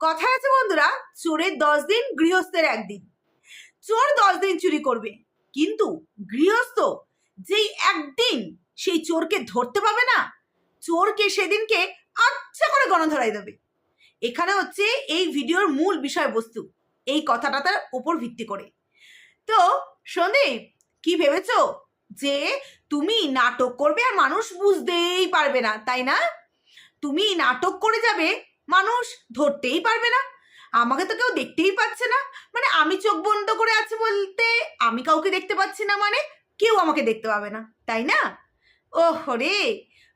কথায় আছে বন্ধুরা, চোরের দশ দিন, গৃহস্থের একদিন। চোর দশ দিন চুরি করবে, কিন্তু গৃহস্থ যেই একদিন সেই চোরকে ধরতে পাবে না, চোরকে সেদিনকে আচ্ছা করে গণ গণধরাই দেবে। এখানে হচ্ছে এই ভিডিওর মূল বিষয়বস্তু, এই কথাটা তার উপর ভিত্তি করে। তো সন্দীপ, কি ভেবেছো? যে তুমি নাটক করবে আর মানুষ বুঝতেই পারবে না, তাই না? তুমি নাটক করে যাবে মানুষ ধরতেই পারবে না। আমাকে তো কেউ দেখতেই পাচ্ছে না। মানে আমি চোখ বন্ধ করে আছি বলতে আমি কাউকে দেখতে পাচ্ছি না মানে কেউ আমাকে দেখতে পাবে না, তাই না? ওহ রে!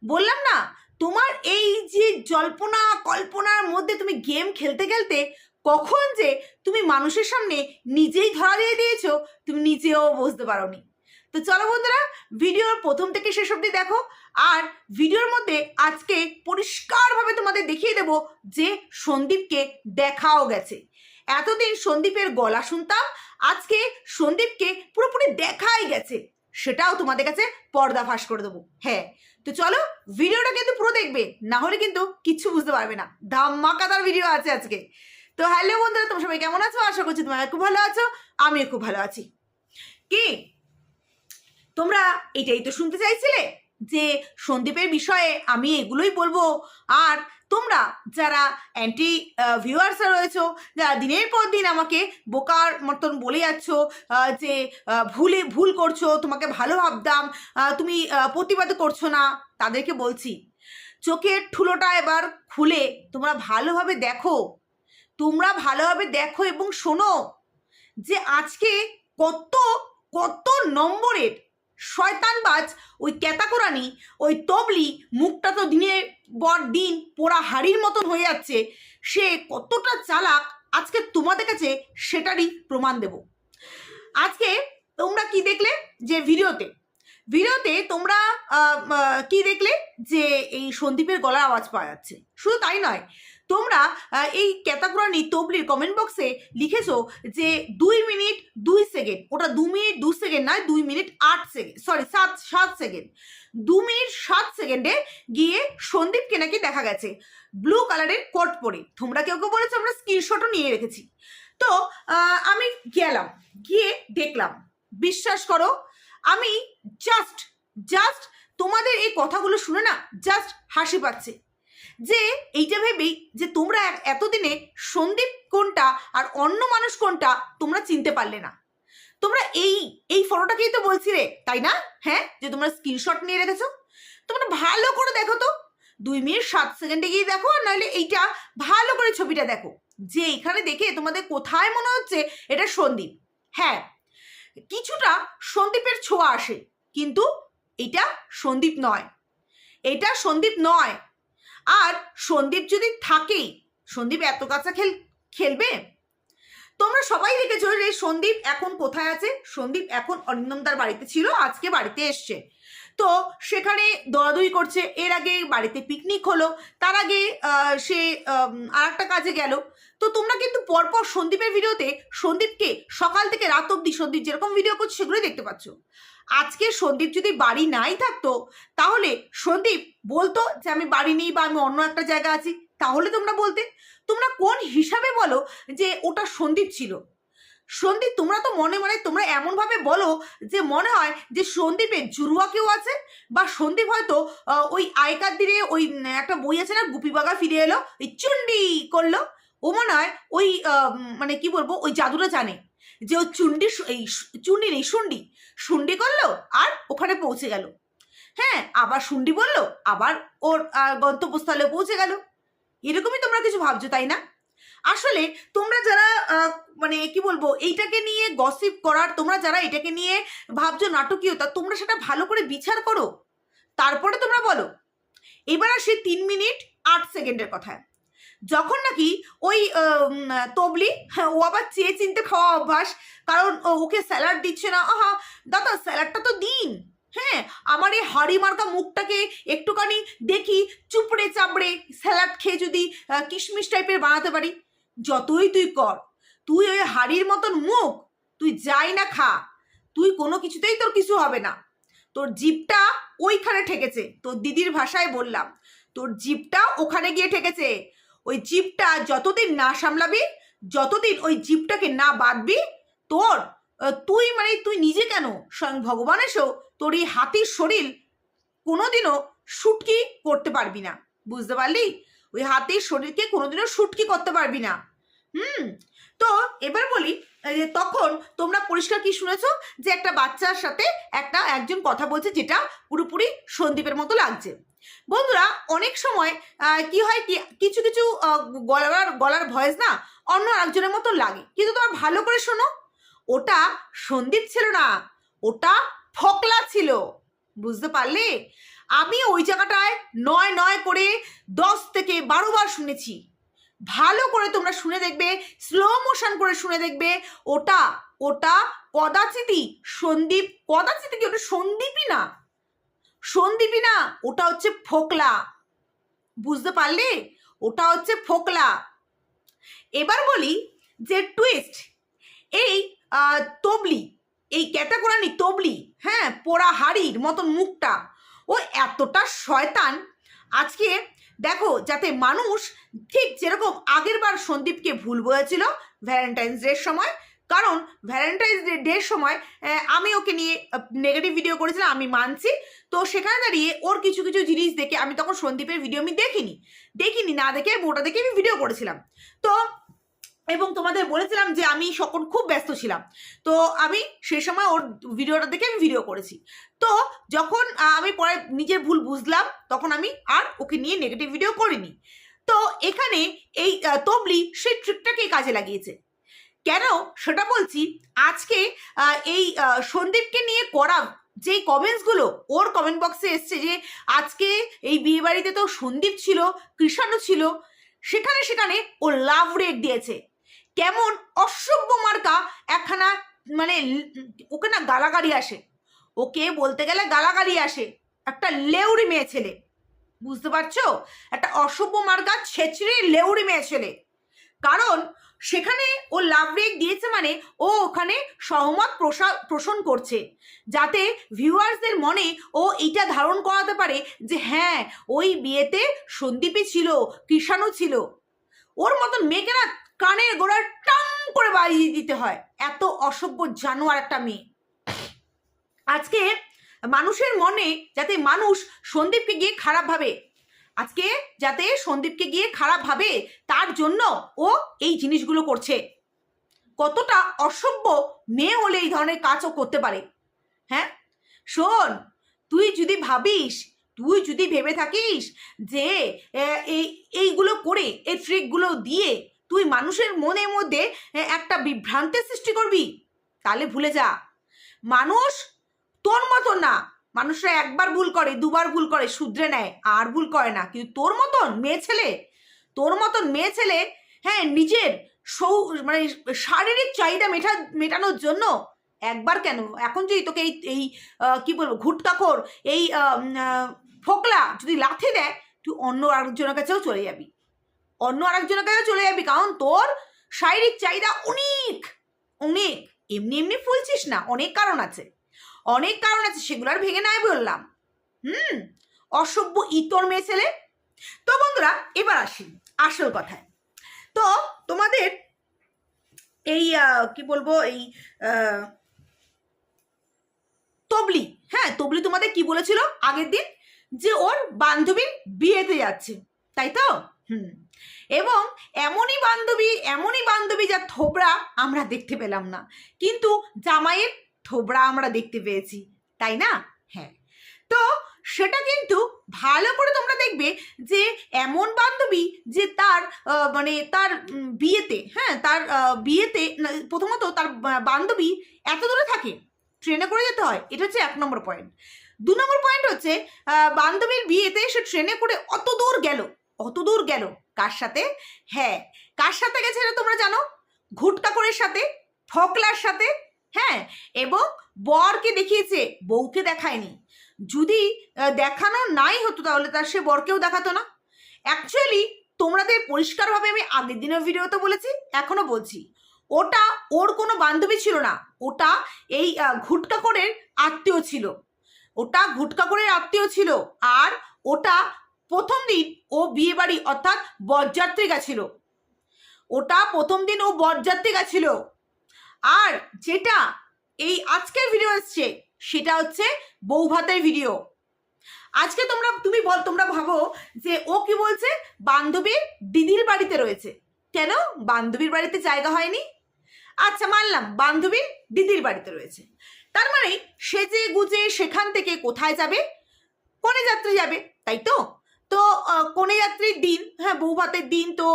বললাম না, তোমার এই যে জল্পনা কল্পনার মধ্যে তুমি গেম খেলতে খেলতে কখন যে তুমি মানুষের সামনে নিজেই ধরা দিয়ে দিয়েছ, তুমি নিজেও বুঝতে পারোনি। তো চলো বন্ধুরা ভিডিওর প্রথম থেকে শেষ অবধি দেখো। আর ভিডিওর মধ্যে আজকে পরিষ্কারভাবে তোমাদের দেখিয়ে দেব যে সন্দীপকে দেখাও গেছে। এতদিন সন্দীপের গলা শুনতাম, আজকে সন্দীপকে পুরোপুরি দেখাই গেছে। সেটাও তোমাদের কাছে পর্দা ফাঁস করে দেবো। হ্যাঁ তো চলো ভিডিওটা কিন্তু পুরো দেখবে, না হলে কিন্তু কিচ্ছু বুঝতে পারবে না। ধামাকাদার ভিডিও আছে আজকে। তো হ্যালো বন্ধুরা, তোমরা সবাই কেমন আছো? আশা করছি তোমরা খুব ভালো আছো, আমিও খুব ভালো আছি। কি? তোমরা এটাই তো শুনতে চাইছিলে যে সন্দীপের বিষয়ে আমি এগুলোই বলব। আর তোমরা যারা অ্যান্টি ভিউয়ার্সরা রয়েছো, যারা দিনের পর দিন আমাকে বোকার মতন বলে যাচ্ছ যে ভুলে, ভুল করছ, তোমাকে ভালো ভাবতাম তুমি প্রতিবাদ করছ না, তাদেরকে বলছি, চোখের ঠুলোটা এবার খুলে তোমরা ভালোভাবে দেখো। তোমরা ভালোভাবে দেখো এবং শোনো যে আজকে কত কত নম্বরের শয়তানবাজ ওই ক্যাতাকোরানি, ওই তবলি মুখটা তো দিনের পর দিন পোড়া হাড়ির মতন হয়ে যাচ্ছে। সে কতটা চালাক, আজকে তোমাদের কাছে সেটারই প্রমাণ দেব। আজকে তোমরা কি দেখলে? যে ভিডিওতে ভিডিওতে তোমরা কি দেখলে? যে এই সন্দীপের গলার আওয়াজ পাওয়া যাচ্ছে। শুধু তাই নয় তোমরা এই ক্যাতাকুরানি তবলির কমেন্ট বক্সে লিখেছো যে দুই মিনিট দুই সেকেন্ড ওটা দু মিনিট দু সেকেন্ড নয়, দুই মিনিট আট সেকেন্ড সরি সাত সাত সেকেন্ড দু মিনিট সাত সেকেন্ডে গিয়ে সন্দীপকে নাকি দেখা গেছে ব্লু কালারের কোট পরে। তোমরা কেউ কেউ বলেছ আমরা স্ক্রিনশটও নিয়ে রেখেছি। তো আমি গেলাম, গিয়ে দেখলাম, বিশ্বাস করো, আমি জাস্ট জাস্ট তোমাদের এই কথাগুলো শুনে না জাস্ট হাসি পাচ্ছে। যে এইটা ভেবেই যে তোমরা এতদিনে সন্দীপ কোনটা আর অন্য মানুষ কোনটা তোমরা চিনতে পারলে না। তোমরা এই এই ফটোটাকেই তো বলছিলে তাই না? হ্যাঁ? যে তোমরা স্ক্রিনশট নিয়ে রেখেছো। তোমরা ভালো করে দেখো তো। দুই মিনিট সাত সেকেন্ডে গিয়ে দেখো আর নাহলে এইটা ভালো করে ছবিটা দেখো। যে এখানে দেখে তোমাদের কোথায় মনে হচ্ছে এটা সন্দীপ। হ্যাঁ কিছুটা সন্দীপের ছোঁয়া আসে, কিন্তু এটা সন্দীপ নয়। এটা সন্দীপ নয়। আর সন্দীপ যদি থাকেই, সন্দীপ এত কাঁচা খেল, খেলবে? তোমরা সবাই দেখেছ যে সন্দীপ এখন কোথায় আছে? সন্দীপ এখন অরিন্দমদার বাড়িতে ছিল, আজকে বাড়িতে এসছে। তো সেখানে দৌড়াদৌড়ি করছে। এর আগে বাড়িতে পিকনিক হলো, তার আগে সে আর একটা কাজে গেল। তো তোমরা কিন্তু পরপর সন্দীপের ভিডিওতে সন্দীপকে সকাল থেকে রাত অব্দি সন্দীপ যেরকম ভিডিও করছে সেগুলোই দেখতে পাচ্ছ। আজকে সন্দীপ যদি বাড়ি নাই থাকতো, তাহলে সন্দীপ বলতো যে, আমি বাড়ি নেই বা আমি অন্য একটা জায়গা আছি। তাহলে তোমরা বলতে, তোমরা কোন হিসাবে বলো যে, ওটা সন্দীপ ছিল? সন্দীপ, তোমরা তো মনে মনে, তোমরা এমনভাবে বলো যে মনে হয় যে সন্দীপের জুরুয়া কেউ আছে? বা সন্দীপ হয়তো ওই আয়কার দিনে ওই একটা বই আছে না গুপি বাগা ফিরে এলো ওই চুন্ডি করল। ও মনে হয় ওই মানে কি বলব, ওই জাদুটা জানে। যে ও চুন্ডি এই চুন্ডি নেই শুন্ডি শুন্ডি করল আর ওখানে পৌঁছে গেল। হ্যাঁ আবার শুন্ডি বলল, আবার ওর গন্তব্যস্থলে পৌঁছে গেল। এরকমই তোমরা কিছু ভাবছ, তাই না? আসলে তোমরা যারা মানে কি বলব এইটাকে নিয়ে গসিপ করার তোমরা যারা এটাকে নিয়ে ভাবছ নাটকীয়তা তোমরা সেটা ভালো করে বিচার করো। তারপরে তোমরা বলো। এবার আসে তিন মিনিট আট সেকেন্ডের কথায়। যখন নাকি ওই তবলি হ্যাঁ, ও আবার চেয়ে চিনতে খাওয়া অভ্যাস কারণ ওকে স্যালাড দিচ্ছে না আহা দাদা স্যালাডটা তো দিন। হ্যাঁ আমার এই হাড়ি মার্কা মুখটাকে একটুখানি দেখি চুপড়ে চাপড়ে স্যালাড খেয়ে যদি কিশমিশ টাইপের বানাতে পারি। যতই তুই কর, তুই ওই হাড়ির মতন মুখ, তুই যাই না খা, তুই কোনো কিছুতেই তোর কিছু হবে না। তোর জিপটা ওইখানে ঠেকেছে, তোর দিদির ভাষায় বললাম। তোর জিপটা ওখানে গিয়ে ঠেকেছে। ওই জিপটা যতদিন না সামলাবি, যতদিন ওই জিপটাকে না বাঁধবি, তোর তুই মানে তুই নিজে কেন? স্বয়ং ভগবান এসেও তোর এই হাতির শরীর কোনোদিনও শুটকি করতে পারবি না। বুঝতে পারলি? ওই হাতির শরীরকে কোনোদিনও শুটকি করতে পারবি না। হুম? তো এবার বলি তখন তোমরা পরিষ্কার কি শুনেছো? যে একটা বাচ্চার সাথে একটা, একজন কথা বলছে যেটা পুরোপুরি সন্দীপের মতো লাগছে। বন্ধুরা, অনেক সময় কি হয় কি, কিছু কিছু গলার গলার ভয়েস না অন্য একজনের মতো লাগে। কিন্তু তোমরা ভালো করে শোনো, ওটা সন্দীপ ছিল না, ওটা ফকলা ছিল। বুঝতে পারলে? আমি ওই জায়গাটায় নয় নয় করে দশ থেকে বারো বার শুনেছি। ভালো করে তোমরা শুনে দেখবে স্লো মোশন করে শুনে দেখবে, ওটা ওটা কদাচিতই সন্দীপ কদাচিতই কি ওটা সন্দীপই না। সন্দীপই না, ওটা হচ্ছে ফোকলা। বুঝতে পারলে? ওটা হচ্ছে ফোকলা। এবার বলি যে টুইস্ট এই তবলি, এই ক্যাটাগোরানি তবলি হ্যাঁ পোড়া হাড়ির মতন মুখটা। ও এতটা শয়তান। আজকে দেখো যাতে মানুষ ঠিক যেরকম আগের বার সন্দীপকে ভুল বলেছিল ভ্যালেন্টাইন্স ডের সময়, কারণ ভ্যালেন্টাইন্স ডের সময় আমি ওকে নিয়ে নেগেটিভ ভিডিও করেছিলাম, আমি মানছি। তো সেখানে দাঁড়িয়ে ওর কিছু কিছু জিনিস দেখে আমি তখন সন্দীপের ভিডিও আমি দেখিনি। দেখিনি না দেখে ওটা দেখে আমি ভিডিও করেছিলাম। তো এবং তোমাদের বলেছিলাম যে আমি সকল খুব ব্যস্ত ছিলাম। তো আমি সেই সময় ওর ভিডিওটা দেখে আমি ভিডিও করেছি। তো যখন আমি পরে নিজের ভুল বুঝলাম, তখন আমি আর ওকে নিয়ে নেগেটিভ ভিডিও করিনি। তো এখানে এই তবলি সেই ট্রিকটাকে কাজে লাগিয়েছে। কেন? সেটা বলছি, আজকে এই সন্দীপকে নিয়ে করা যেই কমেন্টসগুলো ওর কমেন্ট বক্সে এসছে যে, আজকে এই বিয়ে বাড়িতে তো সন্দীপ ছিল কৃষাণু ছিল, সেখানে সেখানে ও লাভ রেট দিয়েছে। কেমন অসভ্য মার্কা একখানা মানে ওকে না গালাগালি আসে। ওকে বলতে গেলে গালাগালি আসে। একটা লেউড়ি মেয়ে ছেলে। বুঝতে পারছ? একটা অসভ্য মার্কা ছেচড়ি লেউড়ি মেয়ে ছেলে। কারণ সেখানে ও লাভ রেক দিয়েছে মানে ও ওখানে সহমত পোষণ করছে। যাতে ভিউয়ার্সদের মনে ও এইটা ধারণ করাতে পারে যে হ্যাঁ ওই বিয়েতে সন্দীপই ছিল কৃষাণু ছিল। ওর মতন মেয়েকে না কানের গোড়ায় টাং করে বাড়িয়ে দিতে হয়। এত অসভ্য জানোয়ার একটা মেয়ে। আজকে মানুষের মনে যাতে মানুষ সন্দীপকে গিয়ে খারাপ ভাবে, আজকে যাতে সন্দীপকে গিয়ে খারাপ ভাবে, তার জন্য ও এই জিনিসগুলো করছে। কতটা অসভ্য মেয়ে হলে এই ধরনের কাজও করতে পারে। হ্যাঁ? শোন, তুই যদি ভাবিস, তুই যদি ভেবে থাকিস যে এই, এইগুলো করে, এই ট্রিকগুলো দিয়ে তুই মানুষের মনের মধ্যে একটা বিভ্রান্তির সৃষ্টি করবি? তাহলে ভুলে যা। মানুষ তোর মতন না। মানুষরা একবার ভুল করে, দুবার ভুল করে, শুধরে নেয়। আর ভুল করে না। কিন্তু তোর মতন মেয়ে ছেলে, তোর মতন মেয়ে ছেলে হ্যাঁ নিজের সৌ মানে শারীরিক চাহিদা মেটা মেটানোর জন্য একবার কেন? এখন যদি তোকে এই এই কি বলব, ঘুটকাখোর, এই ফোকলা যদি লাথি দেয়, তুই অন্য আরেকজনের কাছেও চলে যাবি। অন্য আরেকজনের কাছেও চলে যাবি, কারণ তোর শারীরিক চাহিদা অনেক অনেক। এমনি এমনি ফুলছিস না, অনেক কারণ আছে। অনেক কারণ আছে, সেগুলো আর ভেঙে নাই বললাম। হুম? অসভ্য ইতর মেয়ে ছেলে। তো বন্ধুরা, এবার আসি আসল কথায়। তো তোমাদের এই কি বলব, এই তবলি হ্যাঁ তবলি তোমাদের কি বলেছিল আগের দিন? যে ওর বান্ধবীর বিয়েতে যাচ্ছে, তাই তো? হুম। এবং এমনই বান্ধবী এমনই বান্ধবী যা থোবড়া আমরা দেখতে পেলাম না। কিন্তু জামাইয়ের থোবড়া আমরা দেখতে পেয়েছি, তাই না? হ্যাঁ। তো সেটা কিন্তু ভালো করে তোমরা দেখবে যে এমন বান্ধবী যে তার মানে তার বিয়েতে হ্যাঁ তার বিয়েতে প্রথমত তার বান্ধবী এত দূরে থাকে, ট্রেনে করে যেতে হয়, এটা হচ্ছে এক নম্বর পয়েন্ট দু নম্বর পয়েন্ট হচ্ছে বান্ধবীর বিয়েতে সে ট্রেনে করে অত দূর গেল অত দূর গেল? কার সাথে? হ্যাঁ কার সাথে গেছে এটা তোমরা জানো? ঘুটকাকরের সাথে ফকলার সাথে হ্যাঁ এবং বরকে দেখিয়েছে বউকে দেখায়নি। যদি দেখানো নাই হতো তাহলে তার সে বরকেও দেখাতো না। অ্যাকচুয়ালি তোমাদের পরিষ্কারভাবে আমি আগের দিনের ভিডিওতে বলেছি এখনও বলছি। ওটা ওর কোনো বান্ধবী ছিল না। ওটা এই আহ, ঘুটকাকরের আত্মীয় ছিল। ওটা ঘুটকাকরের আত্মীয় ছিল। আর ওটা প্রথম দিন ও বিয়ে বাড়ি অর্থাৎ বরযাত্রী গেছিল। ওটা প্রথম দিন ও বরযাত্রী গেছিল। আর যেটা এই আজকের ভিডিও এসছে, সেটা হচ্ছে বউ ভাতের ভিডিও আজকে তোমরা, তুমি বল, তোমরা ভাবো যে ও কি বলছে? বান্ধবীর দিদির বাড়িতে রয়েছে। কেন? বান্ধবীর বাড়িতে জায়গা হয়নি? আচ্ছা মানলাম, বান্ধবীর দিদির বাড়িতে রয়েছে। তার মানে সেজে গুজে সেখান থেকে কোথায় যাবে? কনে যাত্রী যাবে? তাই তো? তো কনে যাত্রীর দিন হ্যাঁ বউ ভাতের দিন তো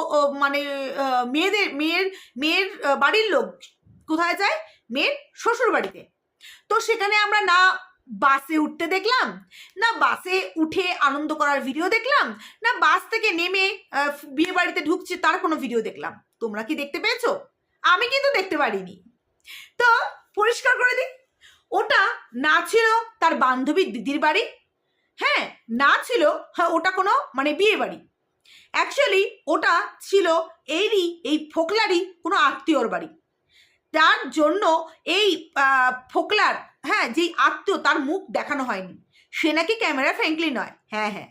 মানে মেয়েদের, মেয়ের মেয়ের বাড়ির লোক কোথায় যায়? মেয়ের শ্বশুর বাড়িতে তো সেখানে আমরা না বাসে উঠতে দেখলাম, না বাসে উঠে আনন্দ করার ভিডিও দেখলাম, না বাস থেকে নেমে বিয়ে বাড়িতে ঢুকছে তার কোনো ভিডিও দেখলাম। তোমরা কি দেখতে পেয়েছ? আমি কিন্তু দেখতে পারিনি। তো, পরিষ্কার করে দিই, ওটা না ছিল তার বান্ধবীর দিদির বাড়ি হ্যাঁ না ছিল হ্যাঁ ওটা কোনো মানে বিয়ে বাড়ি। অ্যাকচুয়ালি ওটা ছিল এরই, এই ফোকলারই কোনো আত্মীয়র বাড়ি। তার জন্য এই ফোকলার হ্যাঁ যেই আত্মীয়, তার মুখ দেখানো হয়নি। সে নাকি ক্যামেরা ফ্র্যাঙ্কলি নয়। হ্যাঁ হ্যাঁ।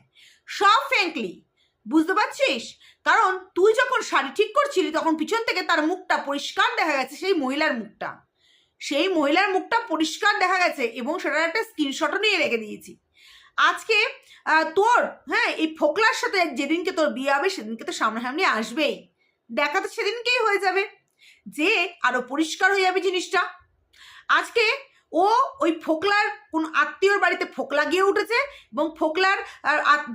সব ফ্র্যাঙ্কলি। বুঝতে পারছিস? কারণ তুই যখন শাড়ি ঠিক করছিলি, তখন পিছন থেকে তার মুখটা পরিষ্কার দেখা গেছে, সেই মহিলার মুখটা। সেই মহিলার মুখটা পরিষ্কার দেখা গেছে এবং সেটার একটা স্ক্রিনশটও নিয়ে রেখে দিয়েছি। আজকে তোর হ্যাঁ এই ফোকলার সাথে যেদিনকে তোর বিয়ে হবে, সেদিনকে তো সামনাসামনি আসবেই। দেখা তো সেদিনকেই হয়ে যাবে। যে আরও পরিষ্কার হয়ে যাবে জিনিসটা। আজকে ও ওই ফোকলার কোন আত্মীয়র বাড়িতে ফোকলা গিয়ে উঠেছে এবং ফোকলার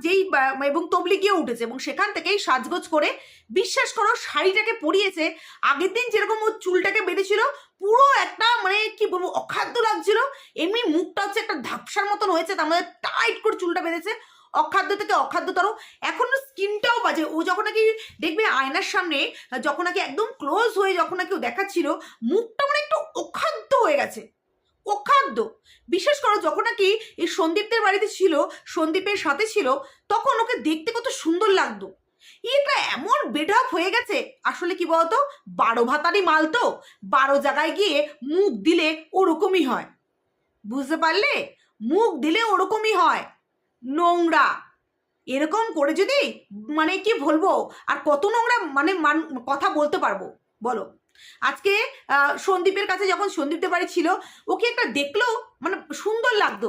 যেই এবং তবলি গিয়ে উঠেছে এবং সেখান থেকেই সাজগোজ করে বিশ্বাস করো শাড়িটাকে পরিয়েছে। আগের দিন যেরকম ও চুলটাকে বেঁধেছিল, পুরো একটা মানে কি বলব, অখাদ্য লাগছিল। এমনি মুখটা হচ্ছে একটা ধাপসার মতন হয়েছে, তার মধ্যে টাইট করে চুলটা বেঁধেছে। অখাদ্য থেকে অখাদ্যতর। এখন স্কিনটাও বাজে। ও যখন নাকি দেখবে আয়নার সামনে, যখন নাকি একদম ক্লোজ হয়ে যখন নাকি ও দেখাচ্ছিল, মুখটা মানে একটু অখাদ্য হয়ে গেছে। অখাদ্য বিশেষ করো, যখন নাকি এই সন্দীপদের বাড়িতে ছিল, সন্দীপের সাথে ছিল, তখন ওকে দেখতে কত সুন্দর লাগতো। এটা এমন বেঢপ হয়ে গেছে, আসলে কি বলতো, বারো ভাতারই মাল তো, বারো জায়গায় গিয়ে মুখ দিলে ওরকমই হয়। বুঝতে পারলে? মুখ দিলে ওরকমই হয়। নোংরা। এরকম করে যদি মানে কি বলব, আর কত নোংরা মানে মান, কথা বলতে পারব, বলো। আজকে সন্দীপের কাছে যখন সন্দীপদের বাড়ি ছিল, ওকে একটা দেখল মানে সুন্দর লাগতো।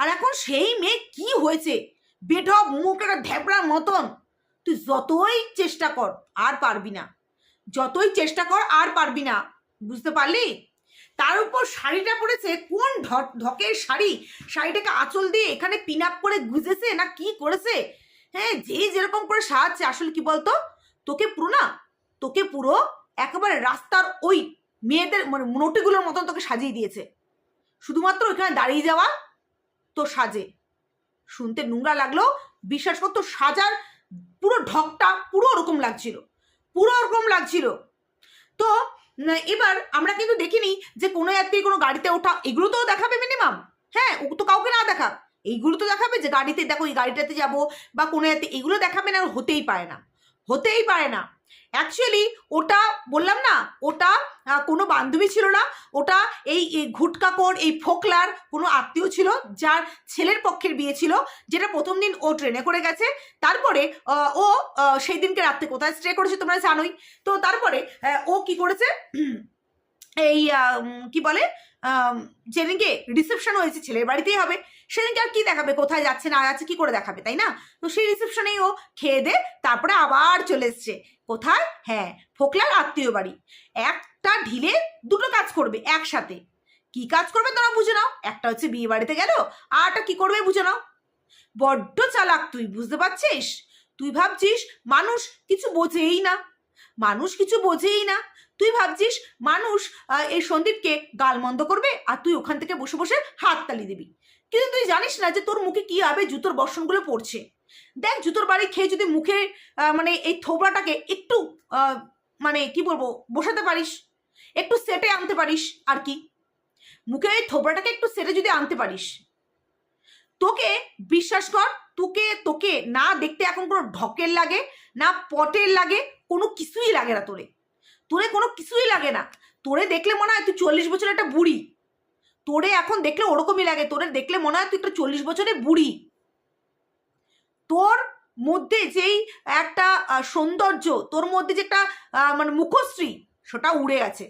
আর এখন সেই মেয়ে কি হয়েছে? বেঢপ মুখ একটা ধ্যাবড়ার মতন। তুই যতই চেষ্টা কর, আর পারবি না। যতই চেষ্টা কর, আর পারবি না। বুঝতে পারলি? তার উপর শাড়িটা পরেছে, কোন ঢকের শাড়ি? শাড়িটাকে আঁচল দিয়ে এখানে পিন আপ করে গুজেছে না কি করেছে? হ্যাঁ যে যেরকম করে সাজাচ্ছে, আসলে কি বলতো? তোকে পুরো না, তোকে পুরো একেবারে রাস্তার ওই মেয়েদের মানে নোটিগুলোর মতন তোকে সাজিয়ে দিয়েছে। শুধুমাত্র ওইখানে দাঁড়িয়ে যাওয়া তো সাজে। শুনতে নোংরা লাগল বিশ্বাস করতো সাজার পুরো ঢকটা পুরো ওরকম লাগছিল। পুরো ওরকম লাগছিল। তো এবার আমরা কিন্তু দেখিনি যে কোনো যাত্রী কোনো গাড়িতে ওঠা, এগুলো তো দেখাবে মিনিমাম হ্যাঁ ও তো কাউকে না দেখা। এইগুলো তো দেখাবে যে গাড়িতে, দেখো এই গাড়িটাতে যাব বা কোনো যাত্রী, এগুলো দেখাবে না, হতেই পারে না। হতেই পারে না। অ্যাকচুয়ালি ওটা বললাম না, ওটা কোনো বান্ধবী ছিল না, ওটা এই ঘুটকাকড় এই ফোকলার কোনো আত্মীয় ছিল, যার ছেলের পক্ষের বিয়ে ছিল, যেটা প্রথম দিন ও ট্রেনে করে গেছে, তারপরে ও সেই দিনকে রাত্রে কোথায় স্টে করেছে তোমরা জানোই, তো তারপরে ও কি করেছে, এই কি বলে যেদিনকে রিসেপশন হয়েছে ছেলের বাড়িতেই হবে, সেদিনকে আর কি দেখাবে, কোথায় যাচ্ছে, না যাচ্ছে, কি করে দেখাবে, তাই না? তো সেই রিসেপশনেই ও খেয়ে দে, তারপরে আবার চলে এসছে। কোথায়? হ্যাঁ ফোকলার আত্মীয় বাড়ি। একটা ঢিলে দুটো কাজ করবে একসাথে। কি কাজ করবে তোরা বুঝে নাও। একটা হচ্ছে বিয়ে বাড়িতে গেল, আর একটা কি করবে বুঝে নাও। বড্ড চালাক তুই, বুঝতে পারছিস? তুই ভাবছিস মানুষ কিছু বোঝেই না। মানুষ কিছু বোঝেই না। তুই ভাবছিস মানুষ এই সন্দীপকে গালমন্দ করবে আর তুই ওখান থেকে বসে বসে হাততালি দিবি। কিন্তু তুই জানিস না যে তোর মুখে কি হবে জুতোর বর্ষণগুলো পড়ছে। দেখ, জুতোর বাড়ি খেয়ে যদি মুখে মানে এই থোবড়াটাকে একটু মানে কি বলব, বসাতে পারিস, একটু সেটে আনতে পারিস, আর কি। মুখে এই থোবড়াটাকে একটু সেটে যদি আনতে পারিস, তোকে বিশ্বাস কর, তোকে তোকে না দেখতে এখন কোনো ঢকের লাগে, না পটের লাগে, কোনো কিছুই লাগে না তোরে। তোরে কোনো কিছুই লাগে না। তোরে দেখলে মনে হয় তুই চল্লিশ বছর একটা বুড়ি। তোরে এখন দেখলে ওরকমই লাগে। তোরে দেখলে মনে হয় তুই একটা চল্লিশ বছরের বুড়ি। তোর মধ্যে যেই একটা সৌন্দর্য, তোর মধ্যে যে একটা মানে মুখশ্রী, সেটা উড়ে গেছে।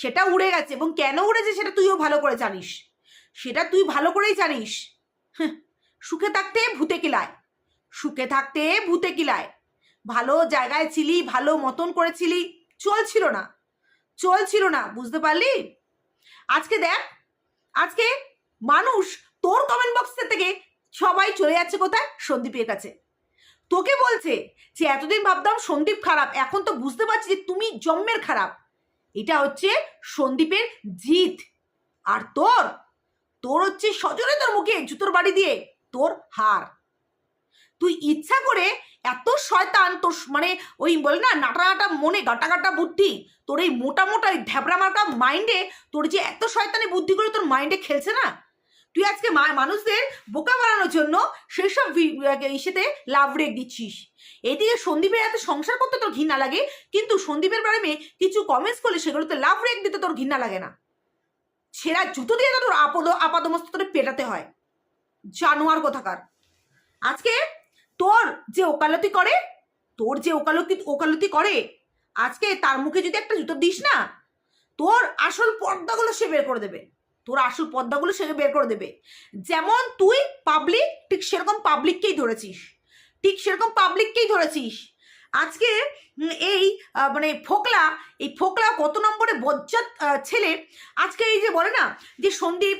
সেটা উড়ে গেছে এবং কেন উড়েছে সেটা তুইও ভালো করে জানিস। সেটা তুই ভালো করেই জানিস। সুখে থাকতে ভূতে কিলায়। সুখে থাকতে ভূতে কিলায়। ভালো জায়গায় ছিলি, ভালো মতন করেছিলি চলছিল না। চলছিল না, বুঝতে পারলি? আজকে দেখ, আজকে মানুষ তোর কমেন্ট বক্সের থেকে সবাই চলে যাচ্ছে কোথায়? সন্দীপের কাছে। তোকে বলছে যে, এতদিন ভাবতাম সন্দীপ খারাপ, এখন তো বুঝতে পারছি যে তুমি জন্মের খারাপ। এটা হচ্ছে সন্দীপের জিত। আর তোর? তোর হচ্ছে সজনে তোর মুখে জুতোর বাড়ি দিয়ে তোর হার। তুই ইচ্ছা করে এত শয়তান, তোর মানে ওই বলে না নাটা নাটা মনে গাটা গাটা বুদ্ধি, তোর এই মোটা মোটা এই ঢ্যাবড়া মার্কা মাইন্ডে তোর যে এত শয়তানি বুদ্ধি করে তোর মাইন্ডে খেলছে না? তুই আজকে মা- মানুষদের বোকা বানানোর জন্য সেই সব ইসেতে লাভ রেক দিচ্ছিস। এদিকে সন্দীপের এত সংসার করতে তোর ঘৃণা লাগে, কিন্তু সন্দীপের বারে কিছু কমেন্টস করলে সেগুলোতে লাভ রেক দিতে তোর ঘৃণা লাগে না। ছেঁড়া জুতো দিয়ে তোর আপদ আপাদমস্ত তোর পেটাতে হয়। জানোয়ার কোথাকার। আজকে তোর যে ওকালতি করে, তোর যে ওকালতি ওকালতি করে, আজকে তার মুখে যদি একটা জুতো দিস না, তোর আসল পর্দাগুলো সে বের করে দেবে। তোর আসল পদ্মাগুলো সে বের করে দেবে। যেমন তুই পাবলিক ঠিক সেরকম পাবলিককেই ধরেছিস। ঠিক সেরকম পাবলিককেই ধরেছিস। আজকে এই মানে ফোকলা, এই ফোকলা কত নম্বরে বজ্জাত ছেলে? আজকে এই যে বলে না, যে সন্দীপ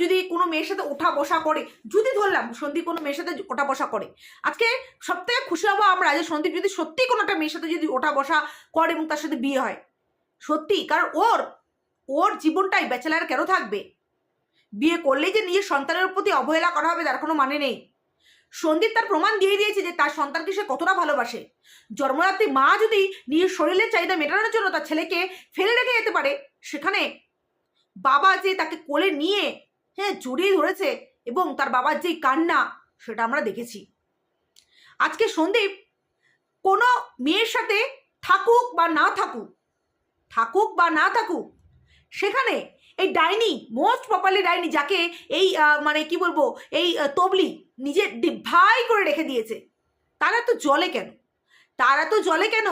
যদি কোনো মেয়ের সাথে ওঠা বসা করে, যদি ধরলাম সন্দীপ কোনো মেয়ের সাথে ওঠা বসা করে, আজকে সব থেকে খুশি হব আমরা যে সন্দীপ যদি সত্যি কোনো একটা মেয়ের সাথে যদি ওঠা বসা করে এবং তার সাথে বিয়ে হয়। সত্যি কারণ ওর ওর জীবনটাই ব্যাচেলার কেন থাকবে? বিয়ে করলেই যে নিজের সন্তানের প্রতি অবহেলা করা হবে তার কোনো মানে নেই। সন্দীপ তার প্রমাণ দিয়ে দিয়েছে যে তার সন্তানকে সে কতটা ভালোবাসে। জন্মদাত্রী মা যদি নিজের শরীরের চাহিদা মেটানোর জন্য তার ছেলেকে ফেলে রেখে যেতে পারে, সেখানে বাবা যে তাকে কোলে নিয়ে হ্যাঁ জড়িয়ে ধরেছে এবং তার বাবার যেই কান্না, সেটা আমরা দেখেছি। আজকে সন্দীপ কোনো মেয়ের সাথে থাকুক বা না থাকুক থাকুক বা না থাকুক সেখানে এই ডাইনি মোস্ট প্রপারলি ডাইনি, যাকে এই মানে কি বলব, এই তবলি নিজের ডিভাই করে রেখে দিয়েছে, তারা তো জলে কেন? তারা তো জলে কেন?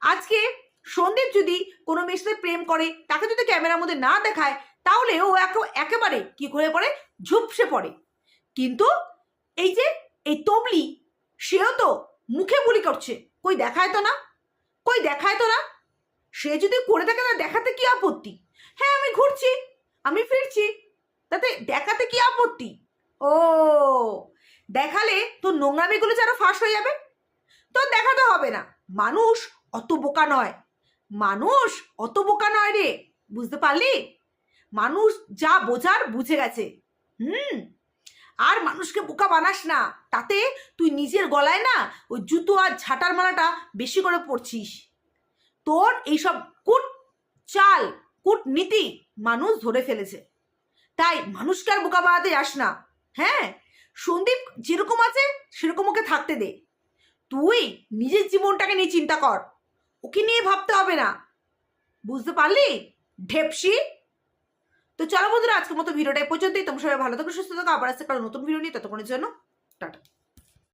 আজকে সন্দীপ যদি কোনো মেয়ের সাথে প্রেম করে, তাকে যদি ক্যামেরার মধ্যে না দেখায়, তাহলে ও একে- একেবারে কি করে পড়ে? ঝুপসে পড়ে। কিন্তু এই যে, এই তবলি, সেও তো মুখে বুলি করছে। কই দেখায় তো না? কই দেখায় তো না? সে যদি করে থাকে না দেখাতে কি আপত্তি? হ্যাঁ আমি ঘুরছি। আমি ফিরছি। তাতে দেখাতে কি আপত্তি? ও, দেখালে তো নোংরামিগুলো যেন ফাঁস হয়ে যাবে? তো দেখাতে হবে না। মানুষ অত বোকা নয়। মানুষ অত বোকা নয় রে, বুঝতে পারলি? মানুষ যা বোঝার বুঝে গেছে। হুম? আর মানুষকে বোকা বানাস না। তাতে তুই নিজের গলায় না ওই জুতো আর ঝাঁটার মালাটা বেশি করে পড়ছিস তোর এইসব কুট চাল কূটনীতি মানুষ ধরে ফেলেছে। তাই মানুষকে আর বোকা বানাতে যাস না। হ্যাঁ? সন্দীপ যেরকম আছে, সেরকম ওকে থাকতে দে। তুই নিজের জীবনটাকে নিয়ে চিন্তা কর। ওকে নিয়ে ভাবতে হবে না। বুঝতে পারলি? ঢেপসি? তো চলো বন্ধুরা, আজকের মতো ভিডিওটা পর্যন্তই। তোমরা সবাই ভালো থাকো, সুস্থ থাকো। আবার আসতে পারো নতুন ভিডিও নিয়ে ততক্ষণের জন্য। টাটা।